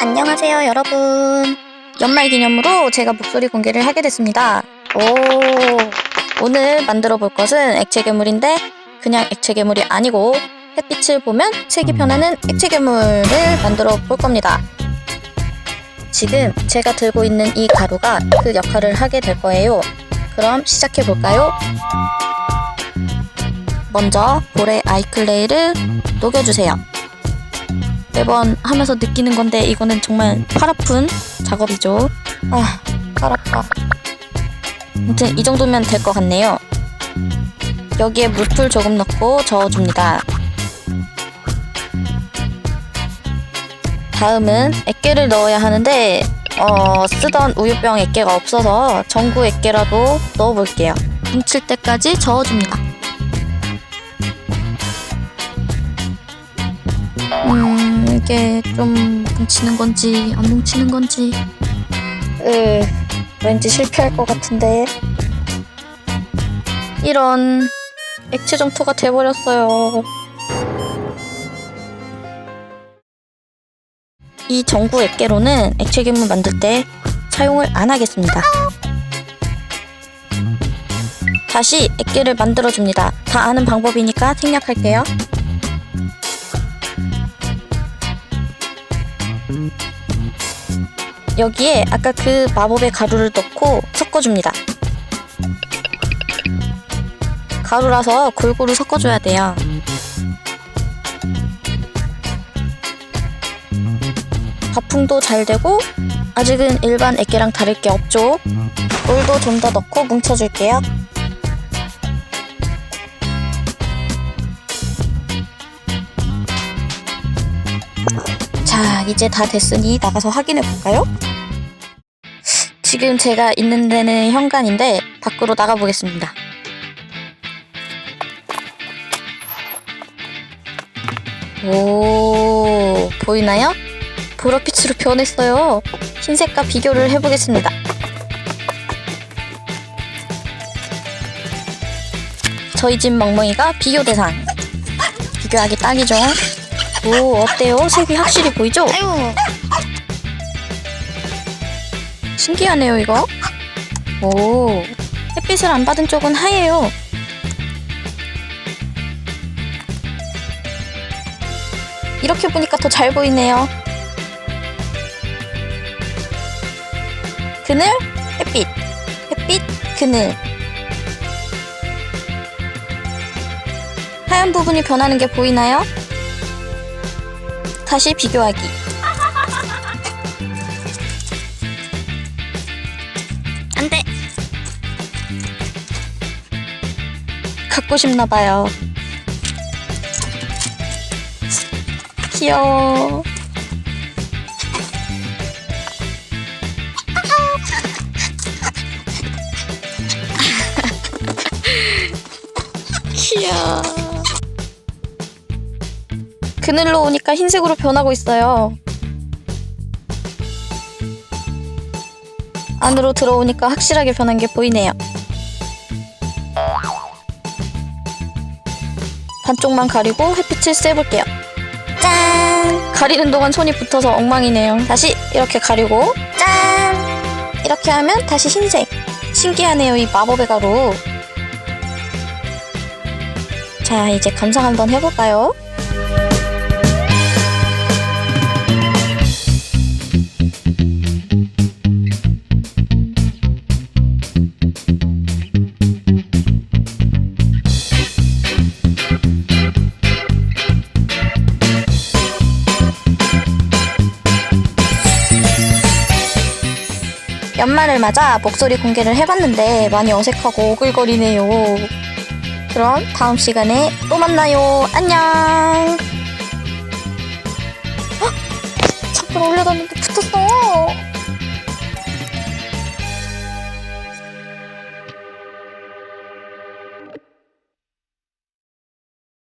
안녕하세요, 여러분. 연말 기념으로 제가 목소리 공개를 하게 됐습니다. 오, 오늘 만들어 볼 것은 액체 괴물인데 그냥 액체 괴물이 아니고 햇빛을 보면 색이 변하는 액체 괴물을 만들어 볼 겁니다. 지금 제가 들고 있는 이 가루가 그 역할을 하게 될 거예요. 그럼 시작해 볼까요? 먼저 볼에 아이클레이를 녹여주세요. 매번 하면서 느끼는 건데 이거는 정말 팔 아픈 작업이죠. 아, 팔 아파. 아무튼 이 정도면 될 것 같네요. 여기에 물풀 조금 넣고 저어줍니다. 다음은 액계를 넣어야 하는데 어, 쓰던 우유병 액계가 없어서 전구 액계라도 넣어볼게요. 뭉칠 때까지 저어줍니다. 음, 이게 좀 뭉치는 건지 안 뭉치는 건지 으, 왠지 실패할 것 같은데 이런 액체 점토가 돼버렸어요. 이 전구 액계로는 액체 괴물 만들 때 사용을 안 하겠습니다. 다시 액계를 만들어줍니다. 다 아는 방법이니까 생략할게요. 여기에 아까 그 마법의 가루를 넣고 섞어줍니다. 가루라서 골고루 섞어줘야 돼요. 바풍도 잘 되고 아직은 일반 액계랑 다를 게 없죠. 물도 좀 더 넣고 뭉쳐줄게요. 자, 이제 다 됐으니 나가서 확인해 볼까요? 지금 제가 있는 데는 현관인데 밖으로 나가 보겠습니다. 오, 보이나요? 보랏빛으로 변했어요. 흰색과 비교를 해보겠습니다. 저희 집 멍멍이가 비교 대상. 비교하기 딱이죠. 오, 어때요? 색이 확실히 보이죠? 아유, 신기하네요, 이거. 오, 햇빛을 안 받은 쪽은 하얘요. 이렇게 보니까 더 잘 보이네요. 그늘, 햇빛, 햇빛, 그늘. 하얀 부분이 변하는 게 보이나요? 다시 비교하기. 안 돼! 갖고 싶나 봐요. 귀여워. 귀여워. 그늘로 오니까 흰색으로 변하고 있어요. 안으로 들어오니까 확실하게 변한 게 보이네요. 반쪽만 가리고 햇빛을 쐬볼게요. 짠! 가리는 동안 손이 붙어서 엉망이네요. 다시 이렇게 가리고 짠! 이렇게 하면 다시 흰색. 신기하네요, 이 마법의 가루. 자, 이제 감상 한번 해볼까요? 연말을 맞아 목소리 공개를 해봤는데 많이 어색하고 오글거리네요. 그럼 다음 시간에 또 만나요. 안녕. 헉! 잠깐 올려뒀는데 붙었어.